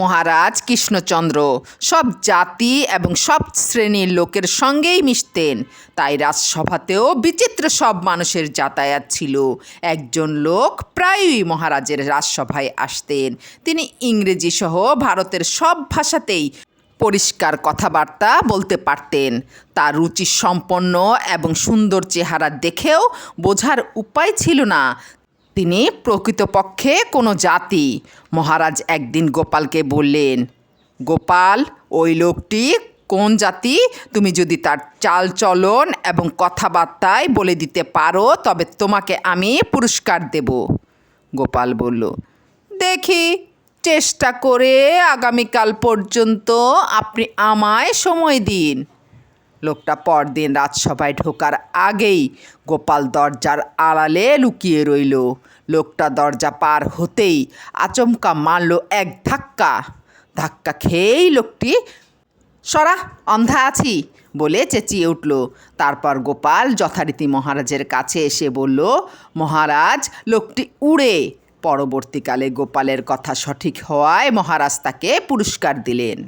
মহারাজ কৃষ্ণচন্দ্র, সব জাতি এবং সব শ্রেণির লোকের সঙ্গেই মিশতেন। তাই রাজসভাতেও বিচিত্র সব মানুষের যাতায়াত ছিল। একজন লোক প্রায়ই মহারাজের রাজসভায় আসতেন। তিনি ইংরেজি সহ ভারতের সব ভাষাতেই পরিষ্কার কথাবার্তা বলতে পারতেন। তার রুচি সম্পন্ন এবং সুন্দর চেহারা দেখেও বোঝার উপায় ছিল না। তিনি প্রকৃতপক্ষে কোনো জাতি। মহারাজ একদিন গোপালকে বললেন, গোপাল, ওই লোকটি কোন জাতি? তুমি যদি তার চালচলন এবং কথাবার্তায় বলে দিতে পারো, তবে তোমাকে আমি পুরস্কার দেব। গোপাল বলল, দেখি, চেষ্টা করে আগামীকাল পর্যন্ত আপনি আমায় সময় দিন। লোকটা পরদিন রাজসভায় ঢোকার আগেই গোপাল দরজার আড়ালে লুকিয়ে রইল। লোকটা দরজা পার হতেই আচমকা মারল এক ধাক্কা। ধাক্কা খেয়েই লোকটি, সরা, অন্ধা আছি বলে চেঁচিয়ে উঠল। তারপর গোপাল যথারীতি মহারাজের কাছে এসে বলল, মহারাজ, লোকটি উড়ে। পরবর্তীকালে গোপালের কথা সঠিক হওয়ায় মহারাজ তাকে পুরস্কার দিলেন।